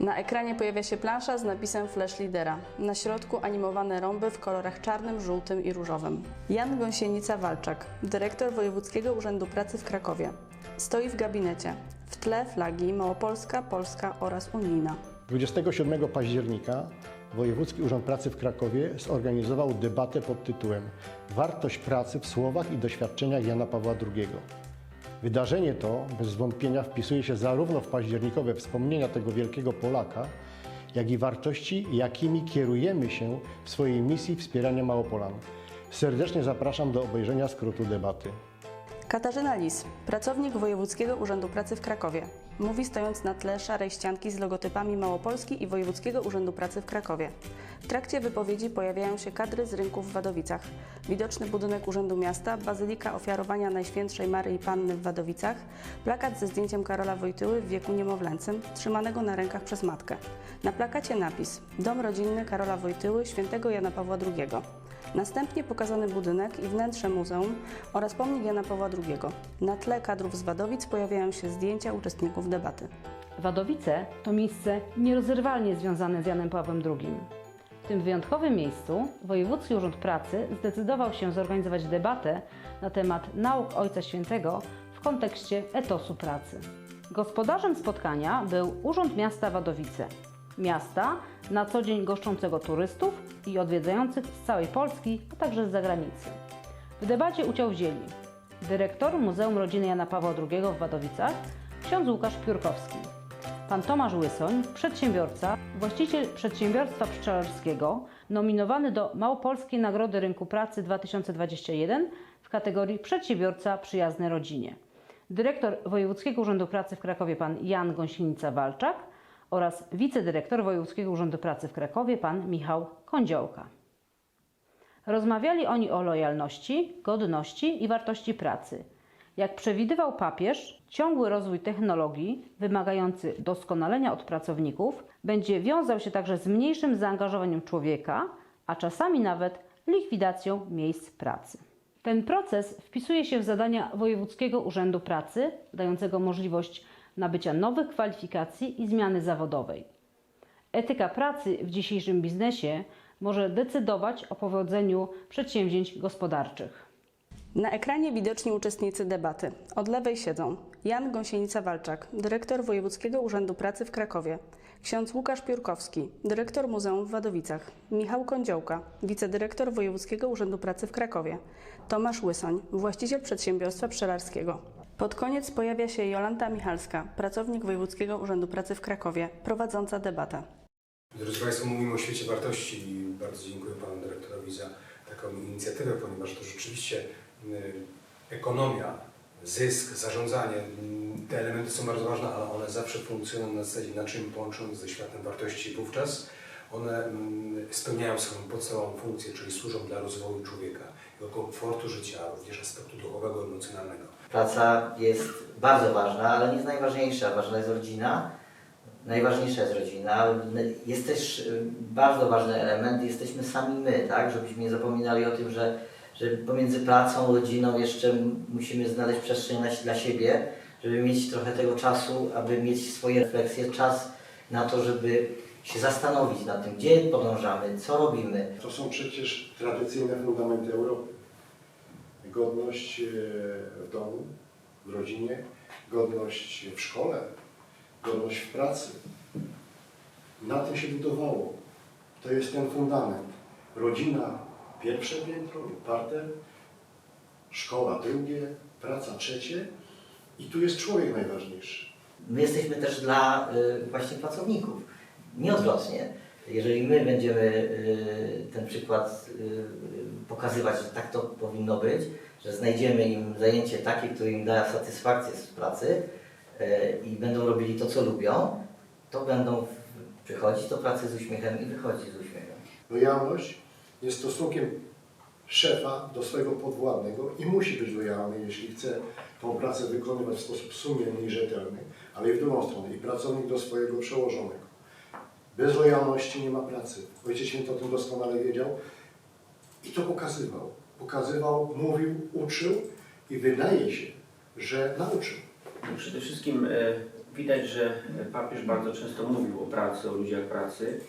Na ekranie pojawia się plansza z napisem Flash Lidera. Na środku animowane rąby w kolorach czarnym, żółtym i różowym. Jan Gąsienica-Walczak, dyrektor Wojewódzkiego Urzędu Pracy w Krakowie. Stoi w gabinecie. W tle flagi Małopolska, Polska oraz Unijna. 27 października Wojewódzki Urząd Pracy w Krakowie zorganizował debatę pod tytułem Wartość pracy w słowach i doświadczeniach Jana Pawła II. Wydarzenie to bez wątpienia wpisuje się zarówno w październikowe wspomnienia tego wielkiego Polaka, jak i wartości, jakimi kierujemy się w swojej misji wspierania Małopolan. Serdecznie zapraszam do obejrzenia skrótu debaty. Katarzyna Lis, pracownik Wojewódzkiego Urzędu Pracy w Krakowie. Mówi stojąc na tle szarej ścianki z logotypami Małopolski i Wojewódzkiego Urzędu Pracy w Krakowie. W trakcie wypowiedzi pojawiają się kadry z rynków w Wadowicach. Widoczny budynek Urzędu Miasta, Bazylika Ofiarowania Najświętszej Maryi Panny w Wadowicach, plakat ze zdjęciem Karola Wojtyły w wieku niemowlęcym, trzymanego na rękach przez matkę. Na plakacie napis Dom rodzinny Karola Wojtyły, świętego Jana Pawła II. Następnie pokazany budynek i wnętrze muzeum oraz pomnik Jana Pawła II. Na tle kadrów z Wadowic pojawiają się zdjęcia uczestników debaty. Wadowice to miejsce nierozerwalnie związane z Janem Pawłem II. Tym wyjątkowym miejscu Wojewódzki Urząd Pracy zdecydował się zorganizować debatę na temat nauk Ojca Świętego w kontekście etosu pracy. Gospodarzem spotkania był Urząd Miasta Wadowice, miasta na co dzień goszczącego turystów i odwiedzających z całej Polski, a także z zagranicy. W debacie udział wzięli dyrektor Muzeum Rodziny Jana Pawła II w Wadowicach, ksiądz Łukasz Piórkowski, pan Tomasz Łysoń, przedsiębiorca, właściciel przedsiębiorstwa pszczelarskiego, nominowany do Małopolskiej Nagrody Rynku Pracy 2021 w kategorii Przedsiębiorca przyjazny rodzinie, dyrektor Wojewódzkiego Urzędu Pracy w Krakowie pan Jan Gąsienica-Walczak oraz wicedyrektor Wojewódzkiego Urzędu Pracy w Krakowie pan Michał Kądziołka. Rozmawiali oni o lojalności, godności i wartości pracy. Jak przewidywał papież, ciągły rozwój technologii, wymagający doskonalenia od pracowników, będzie wiązał się także z mniejszym zaangażowaniem człowieka, a czasami nawet likwidacją miejsc pracy. Ten proces wpisuje się w zadania Wojewódzkiego Urzędu Pracy, dającego możliwość nabycia nowych kwalifikacji i zmiany zawodowej. Etyka pracy w dzisiejszym biznesie może decydować o powodzeniu przedsięwzięć gospodarczych. Na ekranie widoczni uczestnicy debaty. Od lewej siedzą Jan Gąsienica-Walczak, dyrektor Wojewódzkiego Urzędu Pracy w Krakowie, ksiądz Łukasz Piórkowski, dyrektor Muzeum w Wadowicach, Michał Kądziołka, wicedyrektor Wojewódzkiego Urzędu Pracy w Krakowie, Tomasz Łysoń, właściciel przedsiębiorstwa pszczelarskiego. Pod koniec pojawia się Jolanta Michalska, pracownik Wojewódzkiego Urzędu Pracy w Krakowie, prowadząca debatę. Drodzy Państwo, mówimy o świecie wartości i bardzo dziękuję Panu Dyrektorowi za taką inicjatywę, ponieważ to rzeczywiście ekonomia, zysk, zarządzanie, y, te elementy są bardzo ważne, ale one zawsze funkcjonują na zasadzie naczyń połączonych ze światem wartości. Wówczas one mm, spełniają swoją podstawową funkcję, czyli służą dla rozwoju człowieka, jego komfortu życia, również aspektu duchowego, emocjonalnego. Praca jest bardzo ważna, ale nie jest najważniejsza. Ważna jest rodzina. Najważniejsza jest rodzina. Jest też y, bardzo ważny element, jesteśmy sami my, tak? Żebyśmy nie zapominali o tym, że, że pomiędzy pracą, rodziną jeszcze musimy znaleźć przestrzeń dla siebie, żeby mieć trochę tego czasu, aby mieć swoje refleksje, czas na to, żeby się zastanowić nad tym, gdzie podążamy, co robimy, To są przecież tradycyjne fundamenty Europy. Godność e, w domu, w rodzinie, godność w szkole, godność w pracy. Na tym się budowało. To jest ten fundament. Rodzina pierwsze piętro lub parter, szkoła drugie, praca trzecie i tu jest człowiek najważniejszy. My jesteśmy też dla y, właśnie pracowników. Nieodwrotnie. Jeżeli my będziemy y, ten przykład y, pokazywać, że tak to powinno być, że znajdziemy im zajęcie takie, które im da satysfakcję z pracy i będą robili to, co lubią, to będą przychodzić do pracy z uśmiechem i wychodzić z uśmiechem. Lojalność jest stosunkiem szefa do swojego podwładnego i musi być lojalny, jeśli chce tą pracę wykonywać w sposób sumienny i rzetelny, ale i w drugą stronę, i pracownik do swojego przełożonego. Bez lojalności nie ma pracy. Ojciec Święty o tym doskonale wiedział i to pokazywał. Pokazywał, mówił, uczył i wydaje się, że nauczył. Przede wszystkim e, widać, że papież bardzo często mówił o pracy, o ludziach pracy,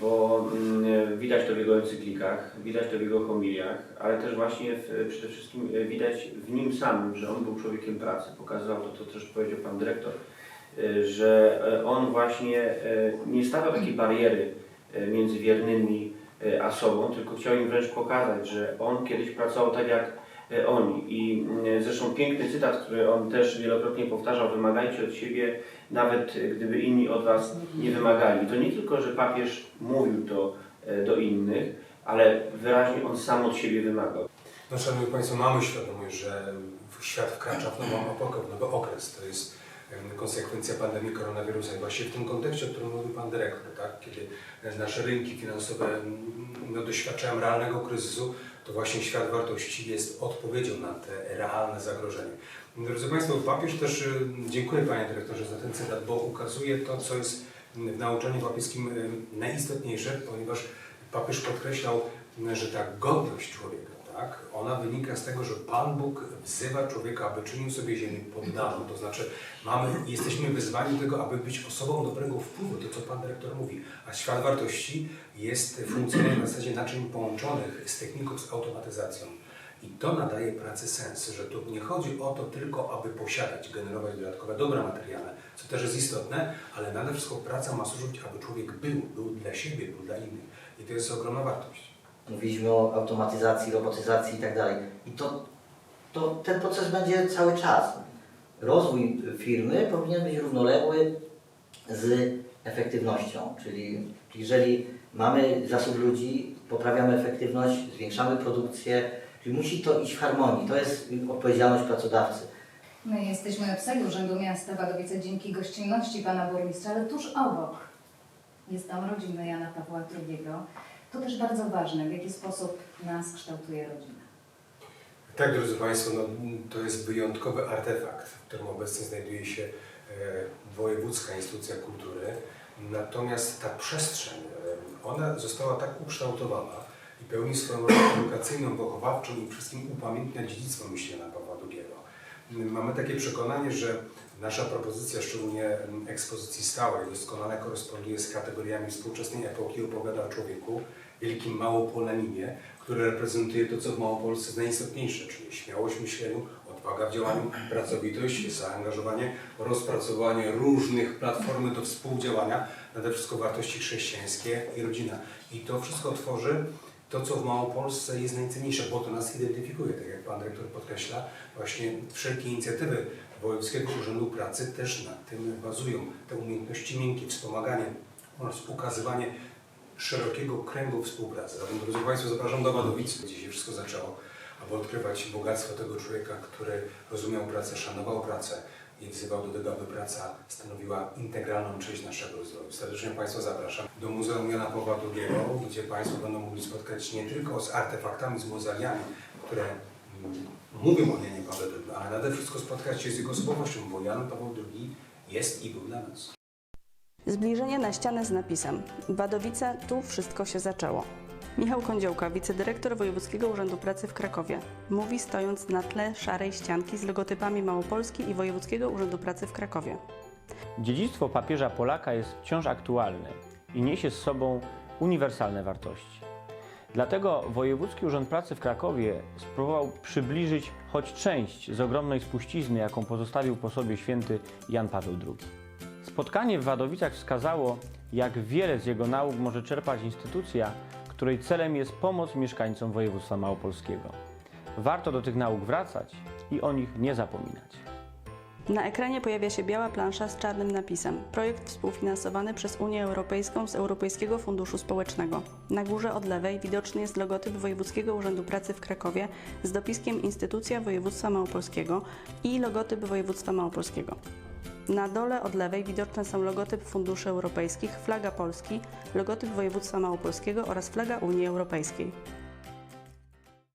bo mm, widać to w jego encyklikach, widać to w jego homiliach, ale też właśnie w, przede wszystkim e, widać w nim samym, że on był człowiekiem pracy. Pokazywał to, to też powiedział Pan Dyrektor, e, że e, on właśnie e, nie stawiał takiej bariery e, między wiernymi e, a sobą, tylko chciał im wręcz pokazać, że on kiedyś pracował tak jak e, oni. I mm, zresztą piękny cytat, który on też wielokrotnie powtarzał, wymagajcie od siebie, nawet e, gdyby inni od was nie wymagali. To nie tylko, że papież mówił to e, do innych, ale wyraźnie on sam od siebie wymagał. No, Szanowni Państwo, mamy świadomość, że świat wkracza w nową epokę, w nowy okres. To jest konsekwencja pandemii koronawirusa. I właśnie w tym kontekście, o którym mówił Pan Dyrektor, tak? kiedy nasze rynki finansowe no, doświadczają realnego kryzysu, to właśnie świat wartości jest odpowiedzią na te realne zagrożenie. Drodzy Państwo, papież też, dziękuję Panie Dyrektorze za ten cytat, bo ukazuje to, co jest w nauczaniu papieskim najistotniejsze, ponieważ papież podkreślał, że ta godność człowieka, tak, ona wynika z tego, że Pan Bóg wzywa człowieka, aby czynił sobie ziemię poddaną. To znaczy, mamy, jesteśmy wyzwani do tego, aby być osobą dobrego wpływu, to co Pan Dyrektor mówi. A świat wartości jest funkcjonuje na zasadzie naczyń połączonych z techniką, z automatyzacją. I to nadaje pracy sens, że tu nie chodzi o to tylko, aby posiadać, generować dodatkowe dobra materialne, co też jest istotne, ale nade wszystko praca ma służyć, aby człowiek był, był dla siebie, był dla innych. I to jest ogromna wartość. Mówiliśmy o automatyzacji, robotyzacji i tak dalej. I to, to ten proces będzie cały czas. Rozwój firmy powinien być równoległy z efektywnością, czyli jeżeli mamy zasób ludzi, poprawiamy efektywność, zwiększamy produkcję, czyli musi to iść w harmonii. To jest odpowiedzialność pracodawcy. My jesteśmy w sali Urzędu Miasta Wadowice dzięki gościnności Pana Burmistrza, ale tuż obok jest dom rodziny Jana Pawła II. To też bardzo ważne, w jaki sposób nas kształtuje rodzina. Tak, drodzy Państwo, no, to jest wyjątkowy artefakt, w którym obecnie znajduje się e, Wojewódzka Instytucja Kultury. Natomiast ta przestrzeń, e, ona została tak ukształtowana i pełni swoją rolę edukacyjną, wychowawczą i wszystkim upamiętnia dziedzictwo myśli Jana Pawła II. Mamy takie przekonanie, że nasza propozycja, szczególnie em, ekspozycji stałej, doskonale koresponduje z kategoriami współczesnej epoki opowiada o człowieku, wielkim Małopolanimie, który reprezentuje to, co w Małopolsce jest najistotniejsze, czyli śmiałość myśleniu, odwaga w działaniu, pracowitość, zaangażowanie, rozpracowanie różnych platform do współdziałania, nade wszystko wartości chrześcijańskie i rodzina. I to wszystko tworzy to, co w Małopolsce jest najcenniejsze, bo to nas identyfikuje, tak jak Pan Dyrektor podkreśla, właśnie wszelkie inicjatywy Wojewódzkiego Urzędu Pracy też na tym bazują. Te umiejętności miękkie, wspomaganie oraz ukazywanie szerokiego kręgu współpracy. Zatem, drodzy Państwo, zapraszam do Wadowic, gdzie się wszystko zaczęło, aby odkrywać bogactwo tego człowieka, który rozumiał pracę, szanował pracę i wzywał do tego, aby praca stanowiła integralną część naszego rozwoju. Serdecznie Państwa zapraszam do Muzeum Jana Pawła II, gdzie Państwo będą mogli spotkać się nie tylko z artefaktami, z mozaliami, które mm, mówią o Janie Pawle II, ale nade wszystko spotkać się z jego osobowością, bo Jan Paweł II jest i był dla nas. Zbliżenie na ścianę z napisem Wadowice, tu wszystko się zaczęło. Michał Kądziołka, wicedyrektor Wojewódzkiego Urzędu Pracy w Krakowie, mówi stojąc na tle szarej ścianki z logotypami Małopolski i Wojewódzkiego Urzędu Pracy w Krakowie. Dziedzictwo papieża Polaka jest wciąż aktualne i niesie z sobą uniwersalne wartości. Dlatego Wojewódzki Urząd Pracy w Krakowie spróbował przybliżyć choć część z ogromnej spuścizny, jaką pozostawił po sobie święty Jan Paweł II. Spotkanie w Wadowicach wskazało, jak wiele z jego nauk może czerpać instytucja, której celem jest pomoc mieszkańcom województwa małopolskiego. Warto do tych nauk wracać i o nich nie zapominać. Na ekranie pojawia się biała plansza z czarnym napisem. Projekt współfinansowany przez Unię Europejską z Europejskiego Funduszu Społecznego. Na górze od lewej widoczny jest logotyp Wojewódzkiego Urzędu Pracy w Krakowie z dopiskiem Instytucja Województwa Małopolskiego i logotyp Województwa Małopolskiego. Na dole od lewej widoczne są logotyp funduszy europejskich, flaga Polski, logotyp województwa małopolskiego oraz flaga Unii Europejskiej.